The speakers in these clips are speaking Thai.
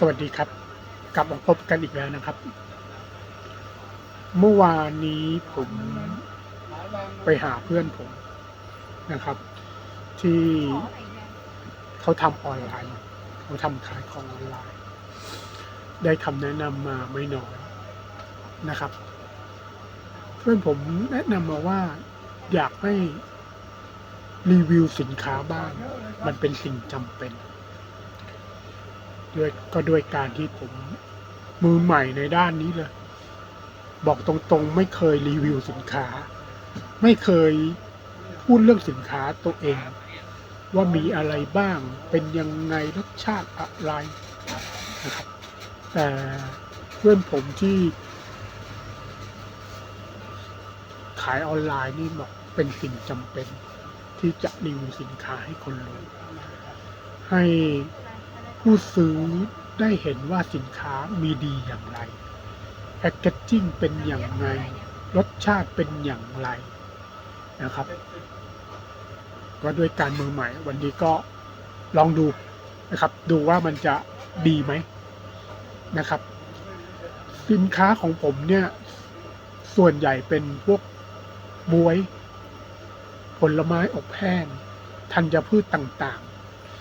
สวัสดีครับ กลับมาพบกันอีกแล้วนะครับ เมื่อวานนี้ผมไปหาเพื่อนผมนะครับ ที่เขาทำออนไลน์เขาทำขายของออนไลน์ ได้คำแนะนำมาไม่น้อยนะครับ เพื่อนผมแนะนำมาว่า อยากให้รีวิวสินค้าบ้าง มันเป็นสิ่งจำเป็น ด้วยก็ด้วยการที่ผมมือใหม่ในด้านนี้เลย บอกตรงๆ ไม่เคยรีวิวสินค้า ไม่เคยพูดเรื่องสินค้าตัวเอง ว่ามีอะไรบ้างเป็นยังไงรสชาติอะไรนะครับ แต่เพื่อนผมที่ ขายออนไลน์นี่บอกเป็นสิ่งจำเป็นที่จะรีวิวสินค้าให้คนรู้ให้ ผู้ซื้อได้เห็นว่าสินค้ามีดีอย่างไร แพคเกจจิ้งเป็นอย่างไร รสชาติเป็นอย่างไรนะครับ ก็ด้วยการมือใหม่ วันนี้ก็ลองดูนะครับ ดูว่ามันจะดีไหมนะครับ สินค้าของผมเนี่ย ส่วนใหญ่เป็นพวกบวย ผลไม้อบแห้งธัญพืชต่าง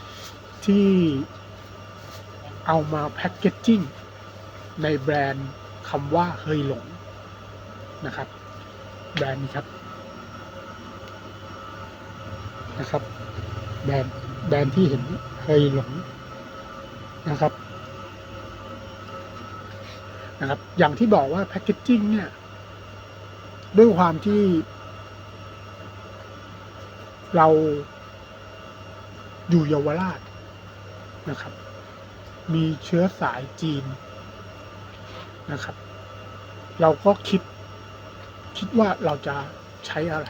ๆ ที่ เอามาแพ็กเกจจิ้งในแบรนด์คำว่าเฮยหลงนะครับ แบรนด์นี้ครับนะครับ แบรนด์แบรนด์ที่เห็นเฮยหลงนะครับนะครับ อย่างที่บอกว่าแพ็กเกจจิ้งเนี่ย ด้วยความที่ เราอยู่เยาวราชนะครับ มีเชื้อสายจีนนะครับ เราก็คิด คิดว่าเราจะใช้อะไร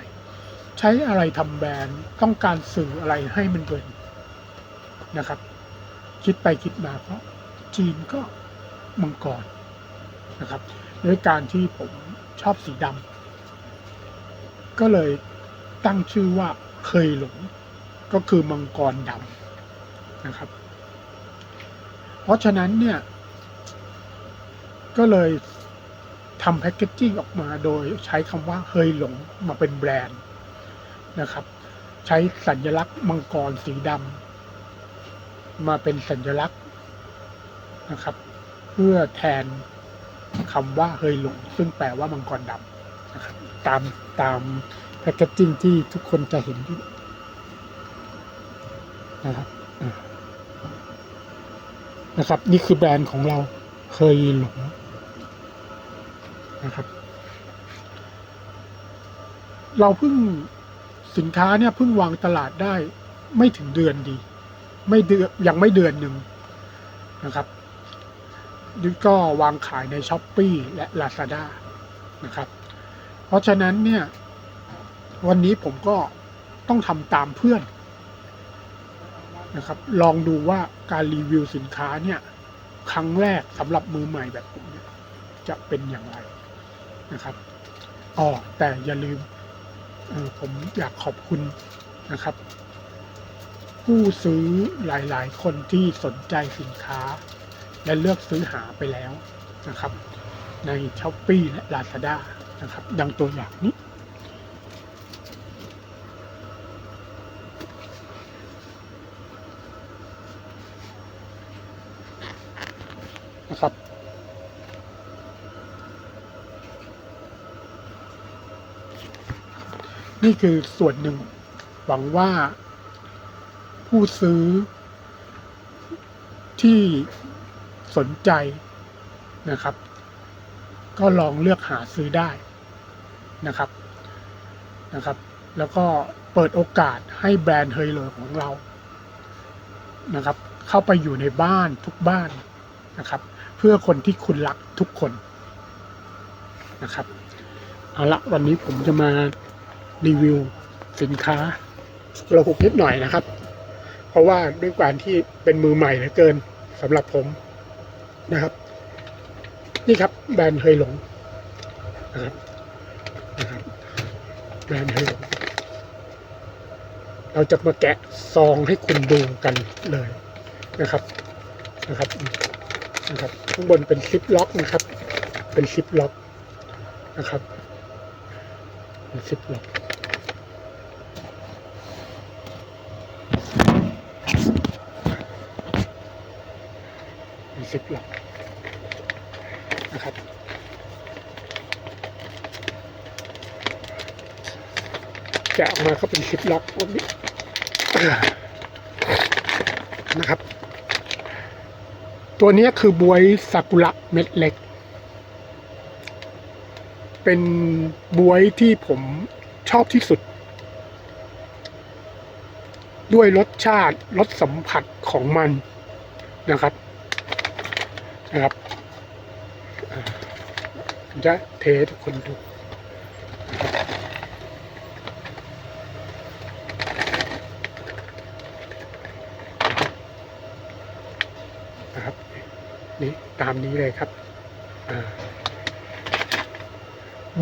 ใช้อะไรทำแบรนด์ต้องการสื่ออะไรให้มันเด่นนะครับ คิดไปคิดมาเพราะจีนก็มังกรนะครับด้วยการที่ผมชอบสีดำก็เลยตั้งชื่อว่าเคยหลง ก็คือมังกรดำนะครับ เพราะฉะนั้นเนี่ย ก็เลยทำแพคเกจจิ้งออกมาโดยใช้คำว่าเฮยหลงมาเป็นแบรนด์นะครับ ใช้สัญลักษณ์มังกรสีดำมาเป็นสัญลักษณ์นะครับ เพื่อแทนคำว่าเฮยหลงซึ่งแปลว่ามังกรดำนะครับตามตามแพคเกจจิ้งที่ทุกคนจะเห็นนะครับ นะครับ นี่คือแบรนด์ของเราเคยหลงนะครับ เราเพิ่งสินค้าเนี่ยเพิ่งวางตลาดได้ไม่ถึงเดือนดี ไม่เดือนยังไม่เดือนหนึ่งนะครับนี่ก็วางขายในช้อปปีและ Lazada นะครับ เพราะฉะนั้นเนี่ย วันนี้ผมก็ต้องทำตามเพื่อน นะครับ ลองดูว่าการรีวิวสินค้าเนี่ย ครั้งแรกสำหรับมือใหม่แบบผมเนี่ยจะเป็นอย่างไรนะครับอ๋อแต่อย่าลืมผมอยากขอบคุณนะครับ ผู้ซื้อหลาย ๆ คนที่สนใจสินค้า และเลือกซื้อหาไปแล้วนะครับ ใน s h อ p e e และ Lazada นะครับ ดังตัวอย่างนี้ นะครับ นี่คือส่วนหนึ่ง หวังว่าผู้ซื้อ ที่สนใจนะครับ ก็ลองเลือกหาซื้อได้นะครับนะครับ แล้วก็เปิดโอกาสให้แบรนด์เฮยเลของเรานะครับ เข้าไปอยู่ในบ้านทุกบ้านนะครับ เพื่อคนที่คุณรักทุกคนนะครับ เอาละวันนี้ผมจะมารีวิวสินค้าระหกนิดหน่อยนะครับ เพราะว่าด้วยการที่เป็นมือใหม่เหลือเกินสำหรับผมนะครับ นี่ครับแบรนด์เฮยหลงนะครับนะครับแบรนด์เฮยหลงเราจะมาแกะซองให้คุณดูกันเลยนะครับนะครับ นะครับ ข้างบนเป็นซิปล็อกนะครับ เป็นซิปล็อกนะครับเป็นซิปล็อกเป็นซิปล็อกนะครับแกะออกมาก็เป็นซิปล็อกแบบนี้นะครับ ตัวนี้คือบวยซากุระเม็ดเล็ก เป็นบวยที่ผมชอบที่สุด ด้วยรสชาติรสสัมผัสของมันนะครับนะครับจะเททุกคนดู นะครับนี่ ตามนี้เลยครับ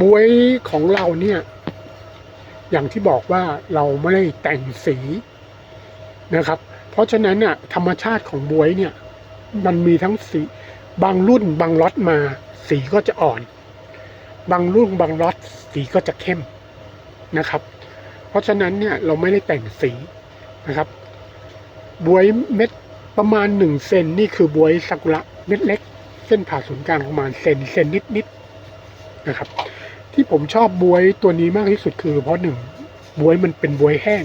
บวยของเราเนี่ย อย่างที่บอกว่าเราไม่ได้แต่งสีนะครับ เพราะฉะนั้นน่ยธรรมชาติของบวยเนี่ย มันมีทั้งสีบางรุ่นบางล็อตมา สีก็จะอ่อน บางรุ่นบางล็อตสีก็จะเข้มนะครับ เพราะฉะนั้นเนี่ยเราไม่ได้แต่งสีนะครับบวยเม็ดประมาณหนึ่งเซนนี่คือบวยซากุระ เม็ดเล็ก เส้นผ่าศูนย์กลางประมาณเซนเซนนิดนิดๆนะครับ ที่ผมชอบบวยตัวนี้มากที่สุดคือเพราะหนึ่งบวยมันเป็นบวยแห้ง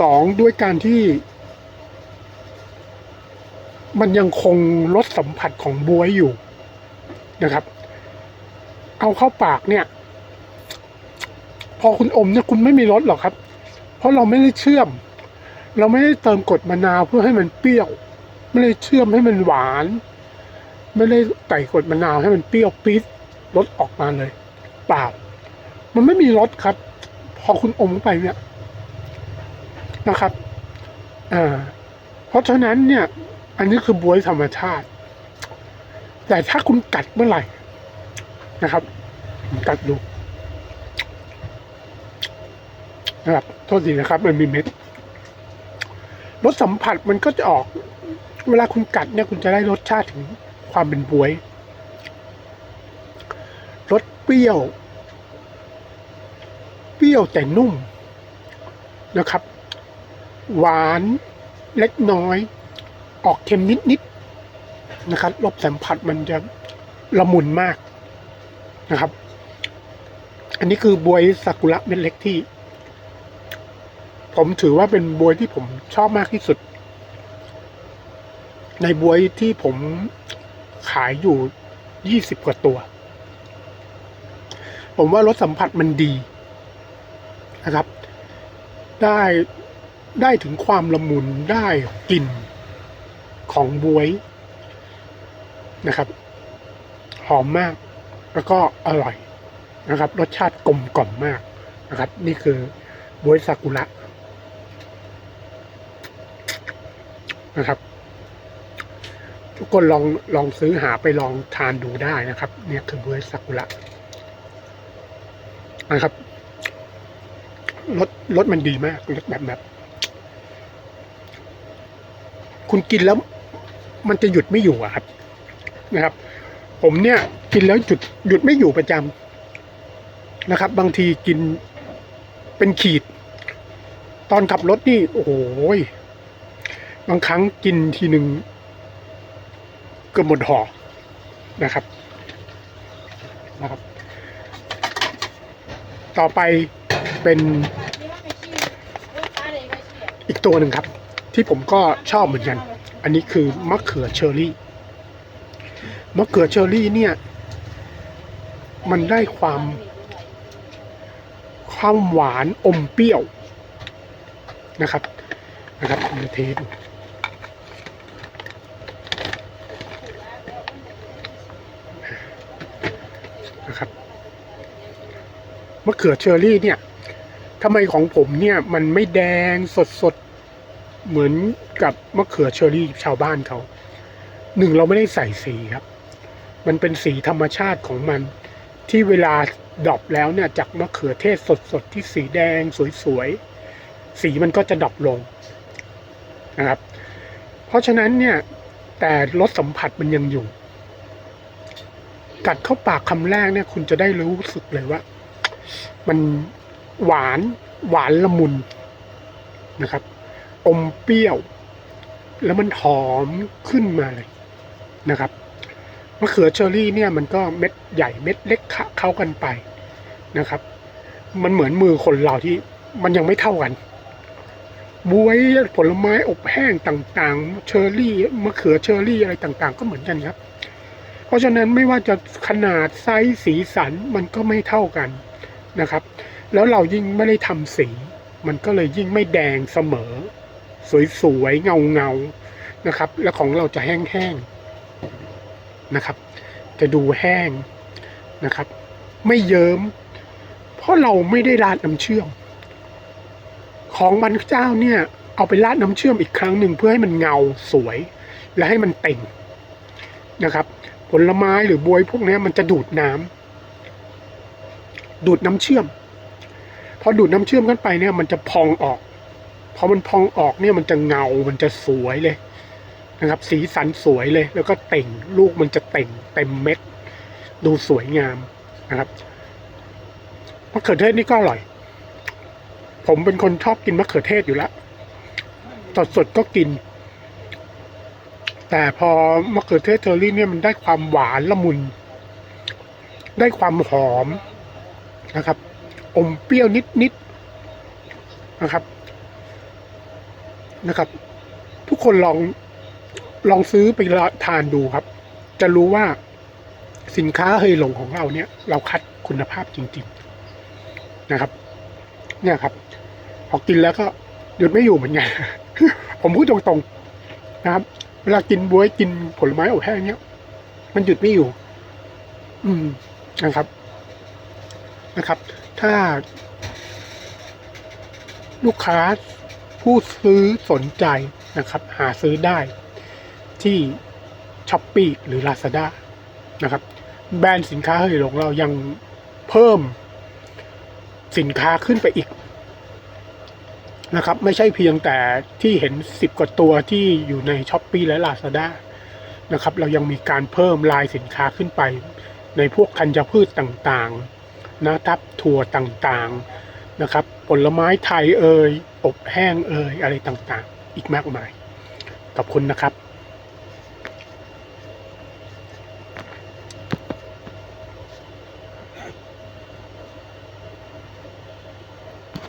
สองด้วยการที่ มันยังคงรสสัมผัสของบวยอยู่นะครับ เอาเข้าปากเนี่ย พอคุณอมเนี่ยคุณไม่มีรสหรอกครับ เพราะเราไม่ได้เชื่อม เราไม่ได้เติมกรดมะนาวเพื่อให้มันเปรี้ยว ไม่ได้เชื่อมให้มันหวาน ไม่ได้ใส่กรดมะนาวให้มันเปรี้ยวปี๊ดรสออกมาเลย เปล่า มันไม่มีรสครับ พอคุณอมเข้าไปเนี่ยนะครับอ่าเพราะฉะนั้นเนี่ย อันนี้คือบวยธรรมชาติ แต่ถ้าคุณกัดเมื่อไหร่นะครับกัดดูนะครับโทษทีนะครับ มันมีเม็ดรสสัมผัสมันก็จะออก เวลาคุณกัดเนี่ยคุณจะได้รสชาติถึงความเป็นบวย รสเปรี้ยว เปรี้ยวแต่นุ่มนะครับ หวานเล็กน้อย ออกเค็มนิดๆนะครับรสสัมผัสมันจะละมุนมากนะครับ อันนี้คือบวยซากุระเม็ดเล็กที่ ผมถือว่าเป็นบวยที่ผมชอบมากที่สุด ในบวยที่ผมขายอยู่ยี่สิบกว่าตัว ผมว่ารสสัมผัสมันดีนะครับ ได้ได้ถึงความละมุนได้กลิ่นของบวยนะครับ หอมมากแล้วก็อร่อยนะครับ รสชาติกลมกล่อมมากนะครับ นี่คือบวยซากุระนะครับ ทุกคนลองลองซื้อหาไปลองทานดูได้นะครับ เนี่ยคือบวยซากุระนะครับรสรสมันดีมากรสแบบแบบ คุณกินแล้ว มันจะหยุดไม่อยู่อะครับ นะครับ ผมเนี่ย กินแล้วหยุดหยุดไม่อยู่ประจำนะครับ บางทีกินเป็นขีด ตอนขับรถนี่ โอ้โหบางครั้งกินทีหนึ่ง เกือบหมดห่อนะครับนะครับ ต่อไปเป็นอีกตัวหนึ่งครับ ที่ผมก็ชอบเหมือนกัน อันนี้คือมะเขือเชอรี่มะเขือเชอรี่เนี่ย มันได้ความความหวานอมเปรี้ยวนะครับนะครับผมจะเทดู นะครับ มะเขือเชอรี่เนี่ยทำไมของผมเนี่ยมันไม่แดงสดสดเหมือนกับมะเขือเชอรี่ชาวบ้านเขาหนึ่งเราไม่ได้ใส่สีครับ มันเป็นสีธรรมชาติของมัน ที่เวลาดอปแล้วเนี่ยจากมะเขือเทศสดๆที่สีแดงสวยๆสีมันก็จะดอปลงนะครับ เพราะฉะนั้นเนี่ยแต่รสสัมผัสมันยังอยู่ กัดเข้าปากคำแรกเนี่ยคุณจะได้รู้สึกเลยว่า มันหวานหวานละมุนนะครับ อมเปรี้ยว แล้วมันหอมขึ้นมาเลยนะครับมะเขือเชอรี่เนี่ยมันก็เม็ดใหญ่เม็ดเล็กเข้าเข้ากันไปนะครับ มันเหมือนมือคนเราที่มันยังไม่เท่ากันบวยผลไม้อบแห้งต่างๆ เชอร์รี่มะเขือเชอร์รี่อะไรต่างๆ ก็เหมือนกันครับ เพราะฉะนั้นไม่ว่าจะขนาดไซส์สีสันมันก็ไม่เท่ากัน นะครับ แล้วเรายิ่งไม่ได้ทำสี มันก็เลยยิ่งไม่แดงเสมอ สวยๆเงาๆนะครับ แล้วของเราจะแห้งๆนะครับ จะดูแห้งนะครับ ไม่เยิ้ม เพราะเราไม่ได้ราดน้ำเชื่อม ของมันเจ้าเนี่ย เอาไปราดน้ำเชื่อมอีกครั้งหนึ่งเพื่อให้มันเงาสวย และให้มันเต่งนะครับ ผลไม้หรือบวยพวกนี้มันจะดูดน้ำ ดูดน้ำเชื่อม พอดูดน้ำเชื่อมกันไปเนี่ยมันจะพองออก พอมันพองออกเนี่ยมันจะเงา มันจะสวยเลยนะครับ สีสันสวยเลย แล้วก็เต่ง ลูกมันจะเต่งเต็มเม็ด ดูสวยงามนะครับมะเขือเทศนี่ก็อร่อย ผมเป็นคนชอบกินมะเขือเทศอยู่แล้วสดสดๆก็กิน แต่พอมะเขือเทศเชอรี่เนี่ยมันได้ความหวานละมุน ได้ความหอม นะครับ อมเปรี้ยวนิดๆนะครับ นะครับ ทุกคนลองลองซื้อไปทานดูครับ จะรู้ว่าสินค้าเฮยหลงของเราเนี่ย เราคัดคุณภาพจริง ๆนะครับ เนี่ยครับ พอกินแล้วก็หยุดไม่อยู่เหมือนกันผมพูดตรงๆนะครับ เวลากินบวยกินผลไม้อบแห้งเนี้ย มันหยุดไม่อยู่ อืมนะครับ นะครับ ถ้า ลูกค้าผู้ซื้อสนใจนะครับ หาซื้อได้ที่ช้อปปีหรือ Lazada นะครับ แบรนด์สินค้าเฮยหลงเรายังเพิ่มสินค้าขึ้นไปอีกนะครับ ไม่ใช่เพียงแต่ที่เห็นสิบกว่าตัวที่อยู่ในช้อปปีและ Lazada นะครับ เรายังมีการเพิ่มลายสินค้าขึ้นไปในพวกธัญพืชต่างๆ นะครับถั่วต่างๆนะครับ ผลไม้ไทยเอ่ยอบแห้งเอ่ยอะไรต่างๆ อีกมากมายขอบคุณนะครับ